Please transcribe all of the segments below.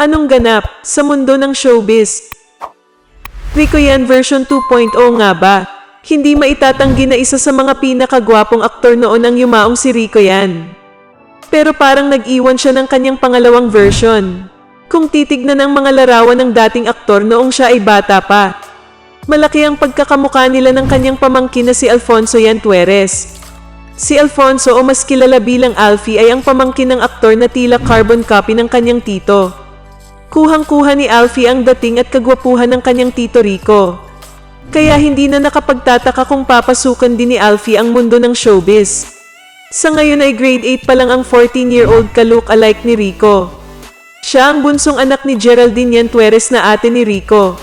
Anong ganap sa mundo ng showbiz? Rico yan version 2.0 nga ba? Hindi maitatanggi na isa sa mga pinakagwapong aktor noon ang yumaong si Rico yan. Pero parang nag-iwan siya ng kanyang pangalawang version. Kung titignan ang mga larawan ng dating aktor noong siya ay bata pa. Malaki ang pagkakamukha nila ng kanyang pamangkin na si Alfonso Yantueres. Si Alfonso o mas kilala bilang Alfie ay ang pamangkin ng aktor na tila carbon copy ng kanyang tito. Kuhang-kuha ni Alfie ang dating at kagwapuhan ng kanyang tito Rico. Kaya hindi na nakapagtataka kung papasukan din ni Alfie ang mundo ng showbiz. Sa ngayon ay grade 8 pa lang ang 14-year-old ka-look alike ni Rico. Siya ang bunsong anak ni Geraldine Yantueres na ate ni Rico.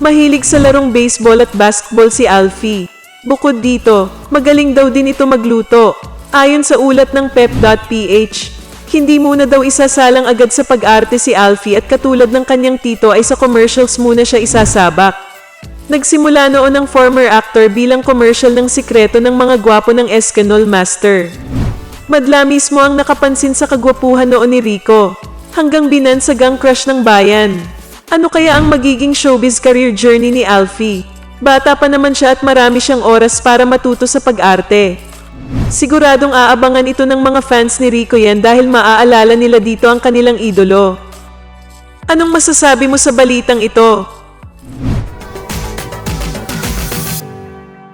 Mahilig sa larong baseball at basketball si Alfie. Bukod dito, magaling daw din ito magluto. Ayon sa ulat ng pep.ph, hindi muna daw isasalang agad sa pag-arte si Alfie at katulad ng kanyang tito ay sa commercials muna siya isasabak. Nagsimula noon ang former actor bilang commercial ng sikreto ng mga gwapo ng Escanol Master. Madla mismo ang nakapansin sa kagwapuhan noon ni Rico, hanggang binansag ang crush ng bayan. Ano kaya ang magiging showbiz career journey ni Alfie? Bata pa naman siya at marami siyang oras para matuto sa pag-arte. Siguradong aabangan ito ng mga fans ni Rico yan dahil maaalala nila dito ang kanilang idolo. Anong masasabi mo sa balitang ito?